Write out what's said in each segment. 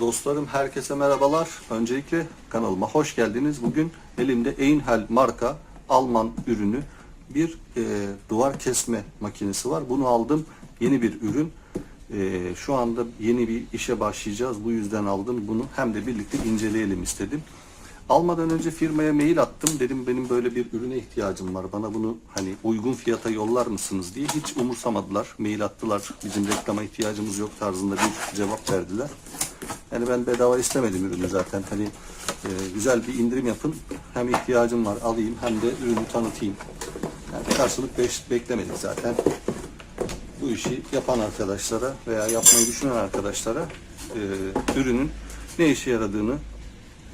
Dostlarım herkese merhabalar. Öncelikle kanalıma hoş geldiniz. Bugün elimde Einhell marka Alman ürünü bir e, duvar kesme makinesi var. Bunu aldım. Yeni bir ürün. E, şu anda yeni bir işe başlayacağız. Bu yüzden aldım bunu. Hem de birlikte inceleyelim istedim. Almadan önce firmaya mail attım. Dedim benim böyle bir ürüne ihtiyacım var. Bana bunu hani uygun fiyata yollar mısınız diye. Hiç umursamadılar. Mail attılar. Bizim reklama ihtiyacımız yok tarzında bir cevap verdiler. Yani ben bedava istemedim ürünü zaten. Hani e, güzel bir indirim yapın. Hem ihtiyacım var alayım hem de ürünü tanıtayım. Yani karşılık beş, beklemedik zaten. Bu işi yapan arkadaşlara veya yapmayı düşünen arkadaşlara e, ürünün ne işe yaradığını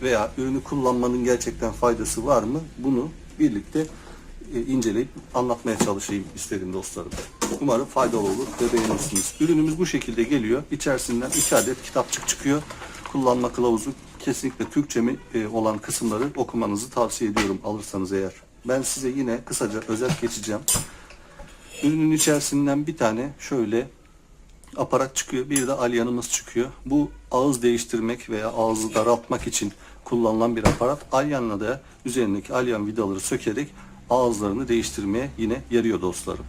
veya ürünü kullanmanın gerçekten faydası var mı bunu birlikte inceleyip anlatmaya çalışayım istedim dostlarım. Umarım faydalı olur ve beğenirsiniz. Ürünümüz bu şekilde geliyor. İçerisinden iki adet kitapçık çıkıyor. Kullanma kılavuzu kesinlikle Türkçe mi e, olan kısımları okumanızı tavsiye ediyorum alırsanız eğer. Ben size yine kısaca özet geçeceğim. Ürünün içerisinden bir tane şöyle aparat çıkıyor. Bir de alyanımız çıkıyor. Bu ağız değiştirmek veya ağzı daraltmak için kullanılan bir aparat. Alyanla da üzerindeki alyan vidaları sökerek ağızlarını değiştirmeye yine yarıyor dostlarım.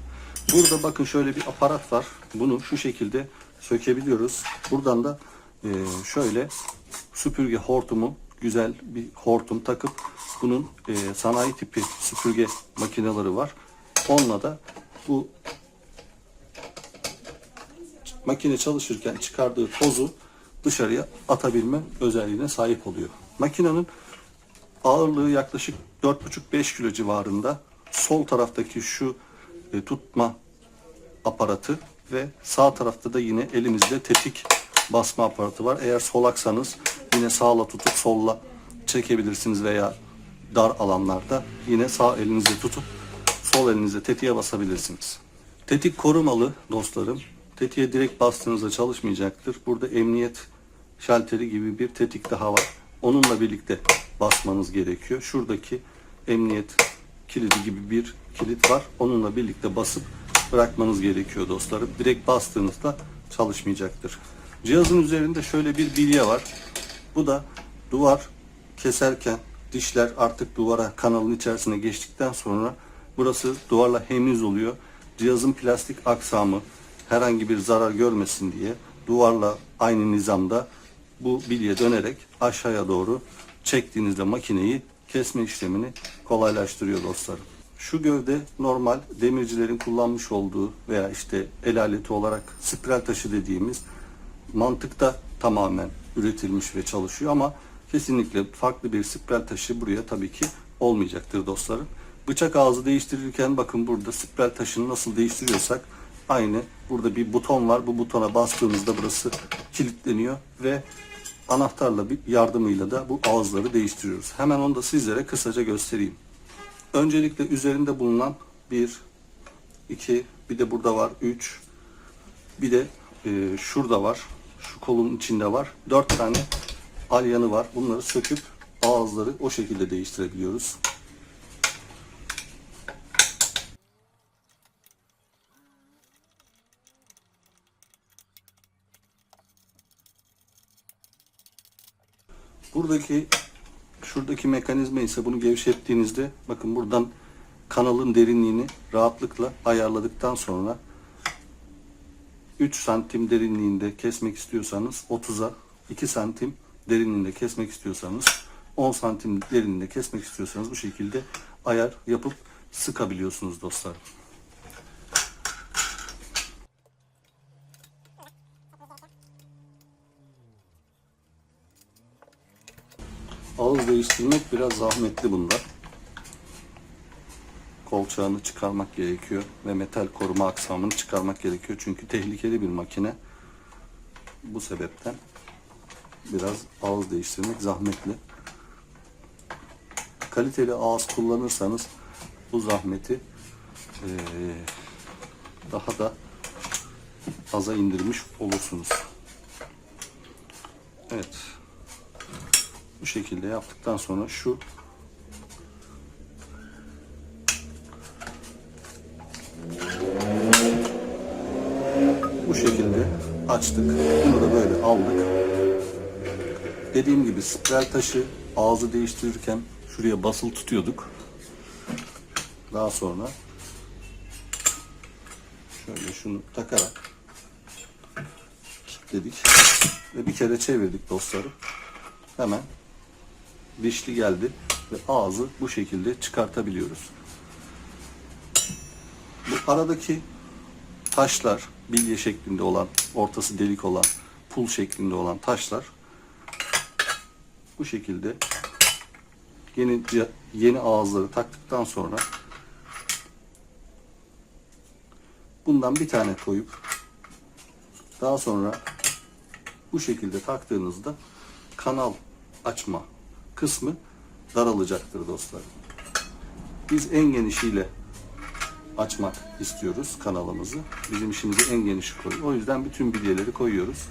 Burada bakın şöyle bir aparat var. Bunu şu şekilde sökebiliyoruz. Buradan da e, şöyle süpürge hortumu güzel bir hortum takıp bunun e, sanayi tipi süpürge makineleri var. Onunla da bu makine çalışırken çıkardığı tozu dışarıya atabilme özelliğine sahip oluyor. Makinenin ağırlığı yaklaşık 4,5-5 kilo civarında. Sol taraftaki şu e, tutma aparatı ve sağ tarafta da yine elimizde tetik basma aparatı var. Eğer solaksanız yine sağla tutup solla çekebilirsiniz veya dar alanlarda yine sağ elinizle tutup sol elinizle tetiğe basabilirsiniz. Tetik korumalı dostlarım. Tetiğe direkt bastığınızda çalışmayacaktır. Burada emniyet şalteri gibi bir tetik daha var. Onunla birlikte basmanız gerekiyor. Şuradaki emniyet kilidi gibi bir kilit var. Onunla birlikte basıp bırakmanız gerekiyor dostlarım. Direkt bastığınızda çalışmayacaktır. Cihazın üzerinde şöyle bir bilye var. Bu da duvar keserken dişler artık duvara kanalın içerisine geçtikten sonra burası duvarla hemiz oluyor. Cihazın plastik aksamı herhangi bir zarar görmesin diye duvarla aynı nizamda bu bilye dönerek aşağıya doğru çektiğinizde makineyi kesme işlemini kolaylaştırıyor dostlarım. Şu gövde normal demircilerin kullanmış olduğu veya işte el aleti olarak spiral taşı dediğimiz mantıkta tamamen üretilmiş ve çalışıyor ama kesinlikle farklı bir spiral taşı buraya tabii ki olmayacaktır dostlarım. Bıçak ağzı değiştirirken bakın burada spiral taşını nasıl değiştiriyorsak aynı burada bir buton var. Bu butona bastığınızda burası kilitleniyor ve anahtarla bir yardımıyla da bu ağızları değiştiriyoruz. Hemen onu da sizlere kısaca göstereyim. Öncelikle üzerinde bulunan bir, iki, bir de burada var üç, bir de e, şurada var, şu kolun içinde var. Dört tane alyanı var. Bunları söküp ağızları o şekilde değiştirebiliyoruz. Buradaki şuradaki mekanizma ise bunu gevşettiğinizde bakın buradan kanalın derinliğini rahatlıkla ayarladıktan sonra 3 santim derinliğinde kesmek istiyorsanız 30'a 2 santim derinliğinde kesmek istiyorsanız 10 santim derinliğinde kesmek istiyorsanız bu şekilde ayar yapıp sıkabiliyorsunuz dostlar. Ağız değiştirmek biraz zahmetli bunda. Kolçağını çıkarmak gerekiyor ve metal koruma aksamını çıkarmak gerekiyor. Çünkü tehlikeli bir makine. Bu sebepten biraz ağız değiştirmek zahmetli. Kaliteli ağız kullanırsanız bu zahmeti eee, daha da aza indirmiş olursunuz. Evet. Bu şekilde yaptıktan sonra şu bu şekilde açtık. Bunu da böyle aldık. dediğim gibi spiral taşı ağzı değiştirirken şuraya basılı tutuyorduk. Daha sonra şöyle şunu takarak kilitledik ve bir kere çevirdik dostlarım. Hemen dişli geldi ve ağzı bu şekilde çıkartabiliyoruz. Bu aradaki taşlar bilye şeklinde olan, ortası delik olan, pul şeklinde olan taşlar bu şekilde yeni yeni ağızları taktıktan sonra bundan bir tane koyup daha sonra bu şekilde taktığınızda kanal açma kısmı daralacaktır dostlar. Biz en genişiyle açmak istiyoruz kanalımızı. Bizim işimizi en genişi koyuyor. O yüzden bütün bilyeleri koyuyoruz.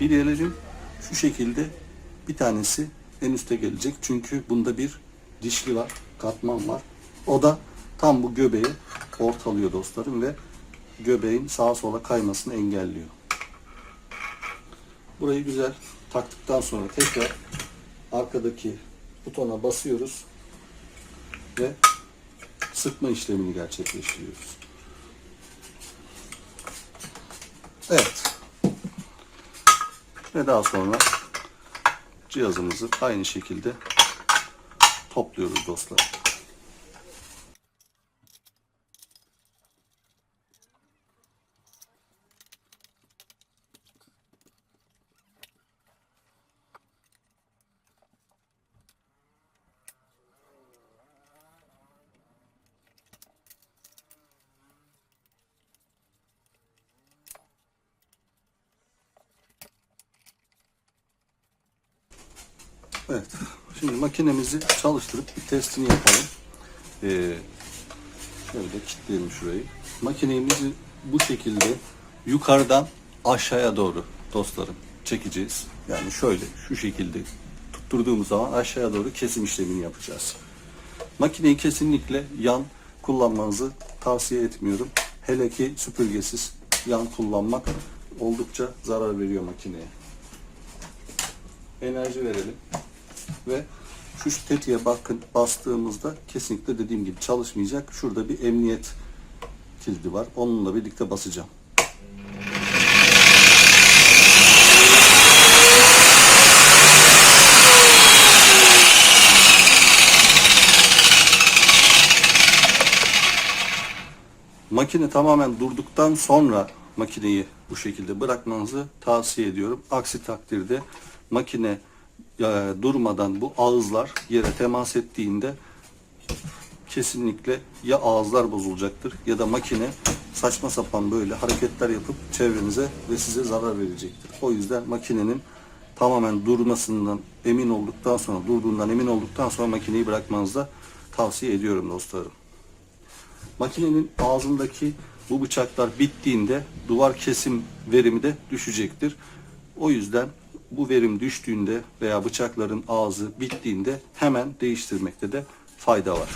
Bilyelerin şu şekilde bir tanesi en üste gelecek. Çünkü bunda bir dişli var, katman var. O da tam bu göbeği ortalıyor dostlarım ve göbeğin sağa sola kaymasını engelliyor. Burayı güzel taktıktan sonra tekrar arkadaki butona basıyoruz ve sıkma işlemini gerçekleştiriyoruz. Evet. Ve daha sonra cihazımızı aynı şekilde topluyoruz dostlar. Evet. Şimdi makinemizi çalıştırıp bir testini yapalım. Ee, şöyle kilitleyelim şurayı. Makinemizi bu şekilde yukarıdan aşağıya doğru dostlarım çekeceğiz. Yani şöyle şu şekilde tutturduğumuz zaman aşağıya doğru kesim işlemini yapacağız. Makineyi kesinlikle yan kullanmanızı tavsiye etmiyorum. Hele ki süpürgesiz yan kullanmak oldukça zarar veriyor makineye. Enerji verelim ve şu tetiğe bakın bastığımızda kesinlikle dediğim gibi çalışmayacak. Şurada bir emniyet kilidi var. Onunla birlikte basacağım. Makine tamamen durduktan sonra makineyi bu şekilde bırakmanızı tavsiye ediyorum. Aksi takdirde makine e, durmadan bu ağızlar yere temas ettiğinde kesinlikle ya ağızlar bozulacaktır ya da makine saçma sapan böyle hareketler yapıp çevrenize ve size zarar verecektir. O yüzden makinenin tamamen durmasından emin olduktan sonra, durduğundan emin olduktan sonra makineyi bırakmanızı da tavsiye ediyorum dostlarım. Makinenin ağzındaki bu bıçaklar bittiğinde duvar kesim verimi de düşecektir. O yüzden bu verim düştüğünde veya bıçakların ağzı bittiğinde hemen değiştirmekte de fayda var.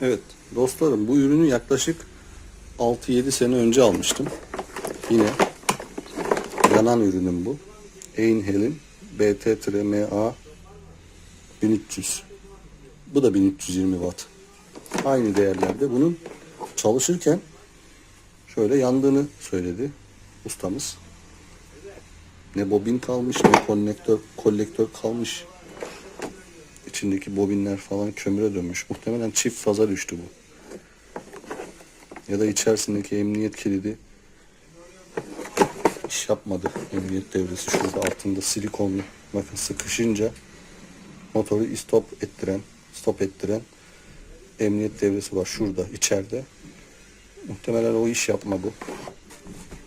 Evet dostlarım bu ürünü yaklaşık 6-7 sene önce almıştım. Yine yanan ürünüm bu. Einhel'in BT-MA 1300. Bu da 1320 watt. Aynı değerlerde. Bunun çalışırken şöyle yandığını söyledi ustamız. Ne bobin kalmış ne konnektör, kolektör kalmış. İçindeki bobinler falan kömüre dönmüş. Muhtemelen çift faza düştü bu. Ya da içerisindeki emniyet kilidi iş yapmadı. Emniyet devresi şurada altında silikonlu. Bakın sıkışınca motoru stop ettiren, stop ettiren emniyet devresi var şurada içeride. Muhtemelen o iş yapmadı.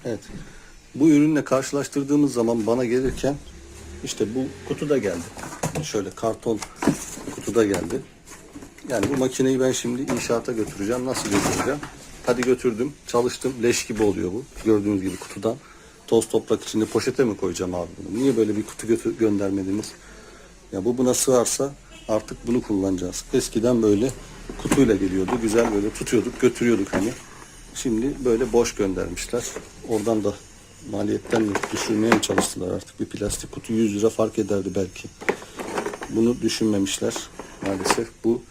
Evet. Bu ürünle karşılaştırdığımız zaman bana gelirken işte bu kutuda geldi. Şöyle karton kutuda geldi. Yani bu makineyi ben şimdi inşaata götüreceğim. Nasıl götüreceğim? Hadi götürdüm. Çalıştım. Leş gibi oluyor bu. Gördüğünüz gibi kutudan. Toz toprak içinde poşete mi koyacağım abi bunu? Niye böyle bir kutu götür göndermediniz? Ya bu buna sığarsa artık bunu kullanacağız. Eskiden böyle kutuyla geliyordu. Güzel böyle tutuyorduk, götürüyorduk hani. Şimdi böyle boş göndermişler. Oradan da Maliyetten düşürmeye mi çalıştılar artık? Bir plastik kutu 100 lira fark ederdi belki. Bunu düşünmemişler. Maalesef bu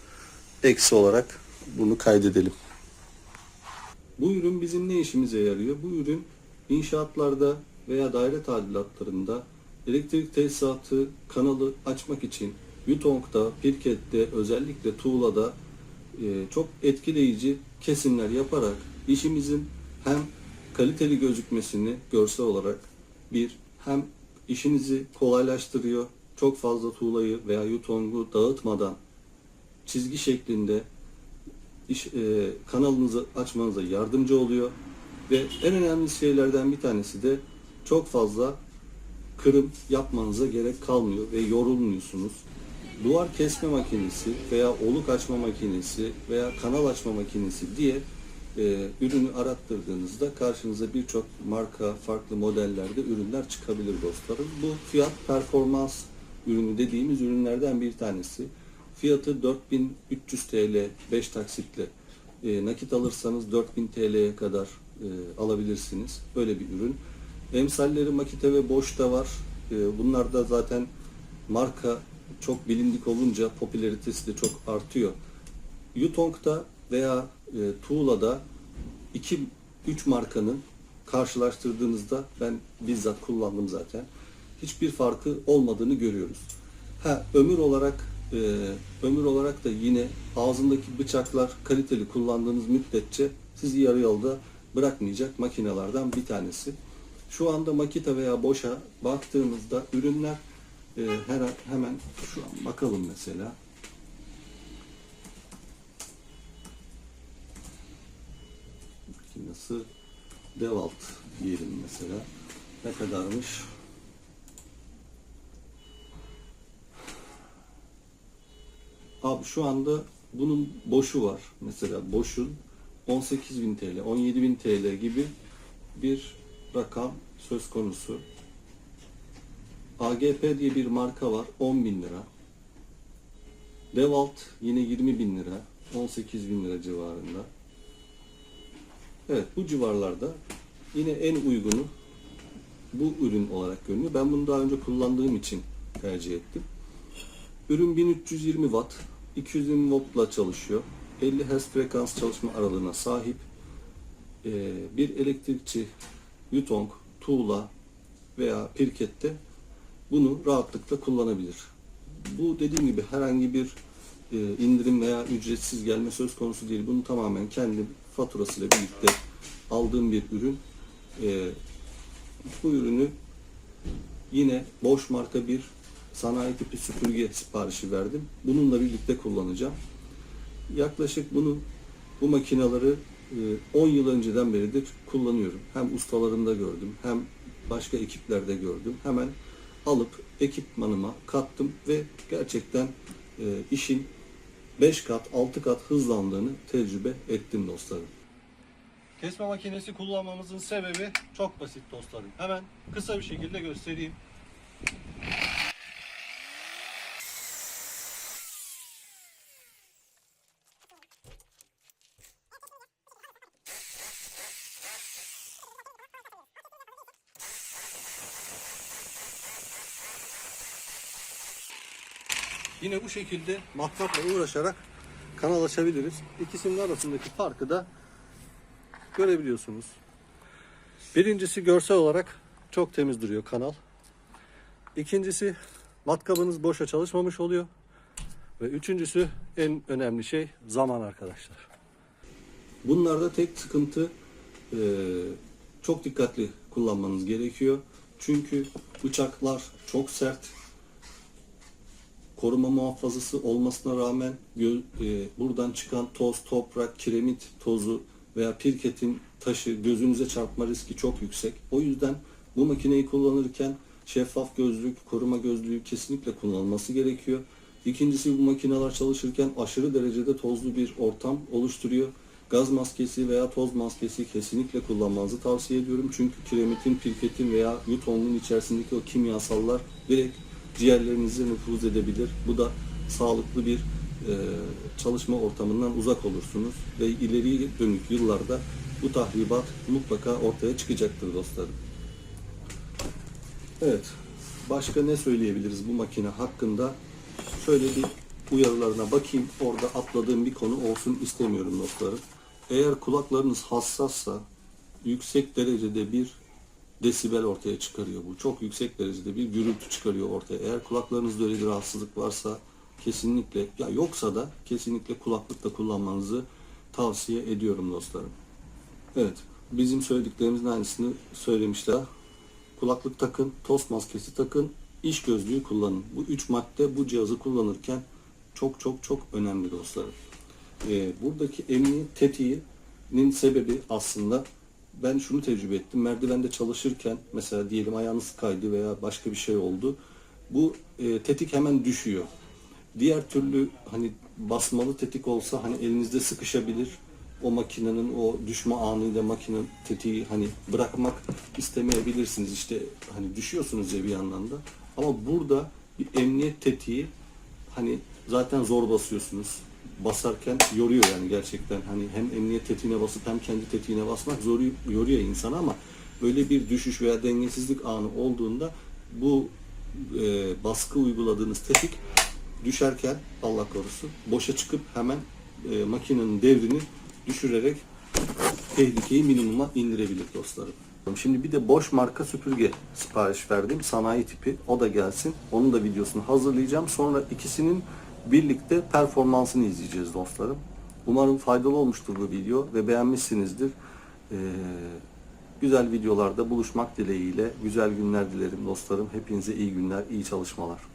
eksi olarak bunu kaydedelim. Bu ürün bizim ne işimize yarıyor? Bu ürün inşaatlarda veya daire tadilatlarında elektrik tesisatı kanalı açmak için Yutong'da, Pirket'te, özellikle tuğlada e, çok etkileyici kesimler yaparak işimizin hem kaliteli gözükmesini görsel olarak bir hem işinizi kolaylaştırıyor. Çok fazla tuğlayı veya Yutong'u dağıtmadan çizgi şeklinde iş, e, kanalınızı açmanıza yardımcı oluyor. Ve en önemli şeylerden bir tanesi de çok fazla kırım yapmanıza gerek kalmıyor ve yorulmuyorsunuz. Duvar kesme makinesi veya oluk açma makinesi veya kanal açma makinesi diye e, ürünü arattırdığınızda karşınıza birçok marka, farklı modellerde ürünler çıkabilir dostlarım. Bu fiyat performans ürünü dediğimiz ürünlerden bir tanesi. Fiyatı 4300 TL 5 taksitle e, nakit alırsanız 4000 TL'ye kadar e, alabilirsiniz. Böyle bir ürün. Emsalleri Makite ve da var. E, bunlar da zaten marka çok bilindik olunca popülaritesi de çok artıyor. Yutong'da veya e, Tuğla'da 2 3 markanın karşılaştırdığınızda ben bizzat kullandım zaten. Hiçbir farkı olmadığını görüyoruz. Ha ömür olarak e, ömür olarak da yine ağzındaki bıçaklar kaliteli kullandığınız müddetçe sizi yarı yolda bırakmayacak makinelerden bir tanesi. Şu anda Makita veya Bosch'a baktığımızda ürünler e, her, hemen şu an bakalım mesela. Makinesi Devalt diyelim mesela. Ne kadarmış? Abi şu anda bunun boşu var. Mesela boşun 18.000 TL, 17.000 TL gibi bir rakam söz konusu. AGP diye bir marka var 10 bin lira. Devalt yine 20 bin lira, 18 bin lira civarında. Evet bu civarlarda yine en uygunu bu ürün olarak görünüyor. Ben bunu daha önce kullandığım için tercih ettim. Ürün 1320 watt, 220 voltla çalışıyor. 50 Hz frekans çalışma aralığına sahip. Ee, bir elektrikçi Yutong, Tuğla veya Pirket'te bunu rahatlıkla kullanabilir. Bu dediğim gibi herhangi bir e, indirim veya ücretsiz gelme söz konusu değil. Bunu tamamen kendi faturasıyla birlikte aldığım bir ürün. E, bu ürünü yine Bosch marka bir sanayi tipi süpürge siparişi verdim. Bununla birlikte kullanacağım. Yaklaşık bunu bu makinaları e, 10 yıl önceden beridir kullanıyorum. Hem ustalarımda gördüm, hem başka ekiplerde gördüm. Hemen alıp ekipmanıma kattım ve gerçekten e, işin 5 kat, 6 kat hızlandığını tecrübe ettim dostlarım. Kesme makinesi kullanmamızın sebebi çok basit dostlarım. Hemen kısa bir şekilde göstereyim. Yine bu şekilde matkapla uğraşarak kanal açabiliriz. İkisinin arasındaki farkı da görebiliyorsunuz. Birincisi görsel olarak çok temiz duruyor kanal. İkincisi matkabınız boşa çalışmamış oluyor. Ve üçüncüsü en önemli şey zaman arkadaşlar. Bunlarda tek sıkıntı e, çok dikkatli kullanmanız gerekiyor. Çünkü bıçaklar çok sert, koruma muhafazası olmasına rağmen e, buradan çıkan toz, toprak, kiremit tozu veya pirketin taşı gözünüze çarpma riski çok yüksek. O yüzden bu makineyi kullanırken şeffaf gözlük, koruma gözlüğü kesinlikle kullanılması gerekiyor. İkincisi bu makineler çalışırken aşırı derecede tozlu bir ortam oluşturuyor. Gaz maskesi veya toz maskesi kesinlikle kullanmanızı tavsiye ediyorum. Çünkü kiremitin, pirketin veya yutongun içerisindeki o kimyasallar direkt ciğerlerinize nüfuz edebilir. Bu da sağlıklı bir e, çalışma ortamından uzak olursunuz ve ileriye dönük yıllarda bu tahribat mutlaka ortaya çıkacaktır dostlarım. Evet. Başka ne söyleyebiliriz bu makine hakkında? Şöyle bir uyarılarına bakayım. Orada atladığım bir konu olsun istemiyorum dostlarım. Eğer kulaklarınız hassassa yüksek derecede bir desibel ortaya çıkarıyor bu. Çok yüksek derecede bir gürültü çıkarıyor ortaya. Eğer kulaklarınızda öyle bir rahatsızlık varsa kesinlikle ya yoksa da kesinlikle kulaklık da kullanmanızı tavsiye ediyorum dostlarım. Evet. Bizim söylediklerimizin aynısını söylemişler. Kulaklık takın, tost maskesi takın, iş gözlüğü kullanın. Bu üç madde bu cihazı kullanırken çok çok çok önemli dostlarım. Ee, buradaki emniyet tetiğinin sebebi aslında ben şunu tecrübe ettim. Merdivende çalışırken mesela diyelim ayağınız kaydı veya başka bir şey oldu. Bu e, tetik hemen düşüyor. Diğer türlü hani basmalı tetik olsa hani elinizde sıkışabilir. O makinenin o düşme anıyla makine tetiği hani bırakmak istemeyebilirsiniz. İşte hani düşüyorsunuz ya bir yandan da. Ama burada bir emniyet tetiği hani zaten zor basıyorsunuz. Basarken yoruyor yani gerçekten. Hani hem emniyet tetiğine basıp hem kendi tetiğine basmak zor yoruyor insanı ama böyle bir düşüş veya dengesizlik anı olduğunda bu e, baskı uyguladığınız tetik düşerken Allah korusun boşa çıkıp hemen e, makinenin devrini düşürerek tehlikeyi minimuma indirebilir dostlarım. Şimdi bir de boş marka süpürge sipariş verdim. Sanayi tipi. O da gelsin. Onun da videosunu hazırlayacağım. Sonra ikisinin birlikte performansını izleyeceğiz dostlarım. Umarım faydalı olmuştur bu video ve beğenmişsinizdir. Ee, güzel videolarda buluşmak dileğiyle güzel günler dilerim dostlarım. Hepinize iyi günler, iyi çalışmalar.